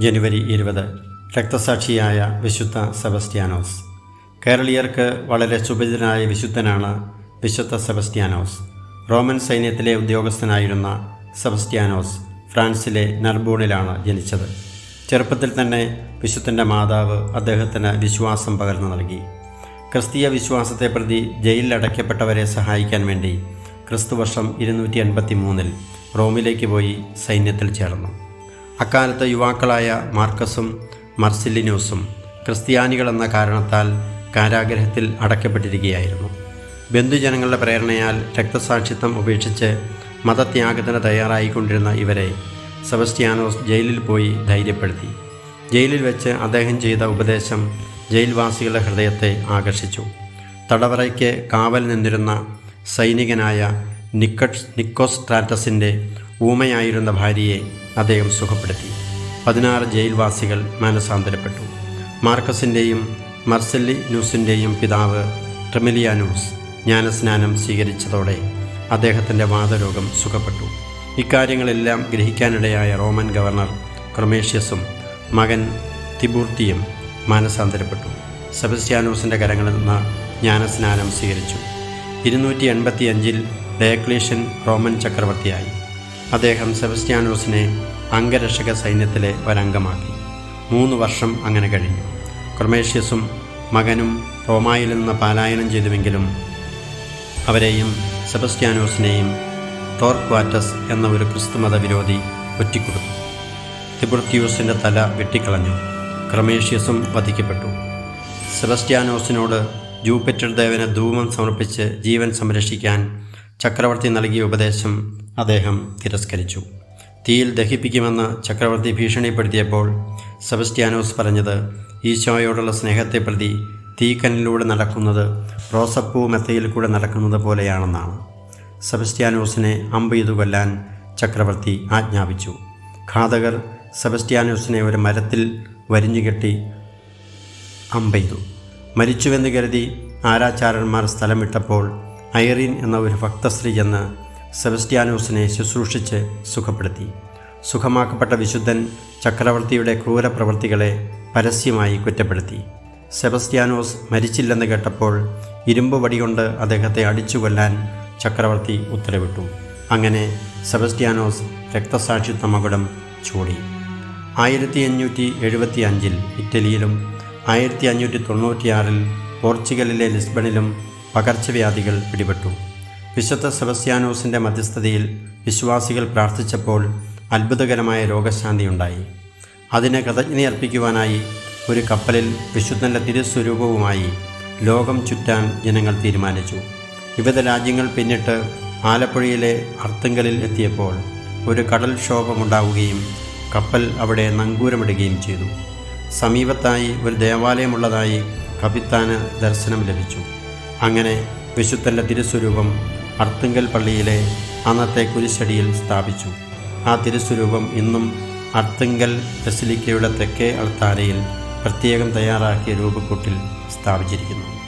ജനുവരി ഇരുപത് രക്തസാക്ഷിയായ വിശുദ്ധ സെബസ്ത്യാനോസ്. കേരളീയർക്ക് വളരെ സുപരിചിതനായ വിശുദ്ധനാണ് വിശുദ്ധ സെബസ്ത്യാനോസ്. റോമൻ സൈന്യത്തിലെ ഉദ്യോഗസ്ഥനായിരുന്ന സെബസ്ത്യാനോസ് ഫ്രാൻസിലെ നർബൂണിലാണ് ജനിച്ചത്. ചെറുപ്പത്തിൽ തന്നെ വിശുദ്ധന്റെ മാതാവ് അദ്ദേഹത്തിന് വിശ്വാസം പകർന്നു നൽകി. ക്രിസ്തീയ വിശ്വാസത്തെ പ്രതി ജയിലിൽ അടയ്ക്കപ്പെട്ടവരെ സഹായിക്കാൻ വേണ്ടി ക്രിസ്തുവർഷം ഇരുന്നൂറ്റി എൺപത്തി മൂന്നിൽ റോമിലേക്ക് പോയി സൈന്യത്തിൽ ചേർന്നു. അക്കാലത്ത് യുവാക്കളായ മാർക്കസും മർസിലിനോസും ക്രിസ്ത്യാനികളെന്ന കാരണത്താൽ കാരാഗ്രഹത്തിൽ അടക്കപ്പെട്ടിരിക്കുകയായിരുന്നു ബന്ധുജനങ്ങളുടെ പ്രേരണയാൽ രക്തസാക്ഷിത്വം ഉപേക്ഷിച്ച് മതത്യാഗത്തിന് തയ്യാറായിക്കൊണ്ടിരുന്ന ഇവരെ സെബസ്റ്റ്യാനോസ് ജയിലിൽ പോയി ധൈര്യപ്പെടുത്തി. ജയിലിൽ വെച്ച് അദ്ദേഹം ചെയ്ത ഉപദേശം ജയിൽവാസികളുടെ ഹൃദയത്തെ ആകർഷിച്ചു. തടവറയ്ക്ക് കാവൽ നിന്നിരുന്ന സൈനികനായ നിക്കോസ് നിക്കോസ്ട്രാറ്റസിന്റെ ഊമയായിരുന്ന ഭാര്യയെ അദ്ദേഹം സുഖപ്പെടുത്തി. പതിനാറ് ജയിൽവാസികൾ മാനസാന്തരപ്പെട്ടു. മാർക്കസിന്റെയും മർസെല്ലി ന്യൂസിന്റെയും പിതാവ് ട്രിമിലിയാനൂസ് ജ്ഞാനസ്നാനം സ്വീകരിച്ചതോടെ അദ്ദേഹത്തിന്റെ വാദരോഗം സുഖപ്പെട്ടു. ഇക്കാര്യങ്ങളെല്ലാം ഗ്രഹിക്കാനിടയായ റോമൻ ഗവർണർ ക്രൊമേഷ്യസും മകൻ തിബൂർത്തിയും മാനസാന്തരപ്പെട്ടു. സെബസ്റ്റ്യാനോസിന്റെ കരങ്ങളിൽ നിന്ന് ജ്ഞാനസ്നാനം സ്വീകരിച്ചു. ഇരുന്നൂറ്റി എൺപത്തി അഞ്ചിൽ ഡയക്ലീഷ്യൻ റോമൻ ചക്രവർത്തിയായി. അദ്ദേഹം സെബസ്റ്റ്യാനോസിനെ അംഗരക്ഷക സൈന്യത്തിലെ ഒരംഗമാക്കി. മൂന്ന് വർഷം അങ്ങനെ കഴിഞ്ഞു. ക്രൊമേഷ്യസും മകനും റോമായിൽ നിന്ന് പലായനം ചെയ്തുവെങ്കിലും അവരെയും സെബസ്റ്റ്യാനോസിനെയും ടോർക്വാറ്റസ് എന്ന ഒരു ക്രിസ്തുമത വിരോധി ഒറ്റിക്കൊടുത്തു. തിബുർത്തിയൂസിന്റെ തല വെട്ടിക്കളഞ്ഞു. ക്രമേഷ്യസും വധിക്കപ്പെട്ടു. സെബസ്റ്റ്യാനോസിനോട് ജൂപ്പിറ്റർ ദേവന് ധൂമം സമർപ്പിച്ച് ജീവൻ സംരക്ഷിക്കാൻ ചക്രവർത്തി നൽകിയ ഉപദേശം അദ്ദേഹം തിരസ്കരിച്ചു. തീയിൽ ദഹിപ്പിക്കുമെന്ന് ചക്രവർത്തി ഭീഷണിപ്പെടുത്തിയപ്പോൾ സെബസ്റ്റ്യാനോസ് പറഞ്ഞത് ഈശോയോടുള്ള സ്നേഹത്തെ പ്രതി തീക്കനിലൂടെ നടക്കുന്നത് റോസപ്പൂ മെത്തയിൽ കൂടെ നടക്കുന്നത് പോലെയാണെന്നാണ്. സെബസ്റ്റ്യാനോസിനെ അമ്പ് ചെയ്തു കൊല്ലാൻ ചക്രവർത്തി ആജ്ഞാപിച്ചു. ഘാതകർ സെബസ്റ്റ്യാനോസിനെ ഒരു മരത്തിൽ വരിഞ്ഞുകെട്ടി അമ്പെയ്തു മരിച്ചുവെന്ന് കരുതി ആരാചാരന്മാർ സ്ഥലം വിട്ടപ്പോൾ ഐറിൻ എന്ന ഒരു ഭക്തസ്ത്രീ ചെന്ന് സെബസ്റ്റ്യാനോസിനെ ശുശ്രൂഷിച്ച് സുഖപ്പെടുത്തി. സുഖമാക്കപ്പെട്ട വിശുദ്ധൻ ചക്രവർത്തിയുടെ ക്രൂരപ്രവർത്തികളെ പരസ്യമായി കുറ്റപ്പെടുത്തി. സെബസ്റ്റ്യാനോസ് മരിച്ചില്ലെന്ന് കേട്ടപ്പോൾ ഇരുമ്പ് വടികൊണ്ട് അദ്ദേഹത്തെ അടിച്ചു കൊല്ലാൻ ചക്രവർത്തി ഉത്തരവിട്ടു. അങ്ങനെ സെബസ്റ്റ്യാനോസ് രക്തസാക്ഷിത്വ മകുടം ചൂടി. ആയിരത്തി അഞ്ഞൂറ്റി എഴുപത്തി അഞ്ചിൽ ഇറ്റലിയിലും ആയിരത്തി അഞ്ഞൂറ്റി തൊണ്ണൂറ്റിയാറിൽ പോർച്ചുഗലിലെ ലിസ്ബണിലും പകർച്ചവ്യാധികൾ പിടിപെട്ടു. വിശുദ്ധ സെബസ്ത്യാനോസിന്റെ മധ്യസ്ഥതയിൽ വിശ്വാസികൾ പ്രാർത്ഥിച്ചപ്പോൾ അത്ഭുതകരമായ രോഗശാന്തിയുണ്ടായി അതിന് കൃതജ്ഞതയർപ്പിക്കുവാനായി ഒരു കപ്പലിൽ വിശുദ്ധന്റെ തിരുസ്വരൂപവുമായി ലോകം ചുറ്റാൻ ജനങ്ങൾ തീരുമാനിച്ചു. വിവിധ രാജ്യങ്ങൾ പിന്നിട്ട് ആലപ്പുഴയിലെ അർത്തുങ്കലിൽ എത്തിയപ്പോൾ ഒരു കടൽക്ഷോഭമുണ്ടാവുകയും കപ്പൽ അവിടെ നങ്കൂരമിടുകയും ചെയ്തു. സമീപത്തായി ഒരു ദേവാലയമുള്ളതായി കപിത്താന് ദർശനം ലഭിച്ചു. അങ്ങനെ വിശുദ്ധന്റെ തിരുസ്വരൂപം അർത്തുങ്കൽ പള്ളിയിലെ അന്നത്തെ കുരിശടിയിൽ സ്ഥാപിച്ചു. ആ തിരുസ്വരൂപം ഇന്നും അർത്തുങ്കൽ ബസിലിക്കയുടെ തെക്കേ അൾത്താരയിൽ പ്രത്യേകം തയ്യാറാക്കിയ രൂപക്കൂട്ടിൽ സ്ഥാപിച്ചിരിക്കുന്നു.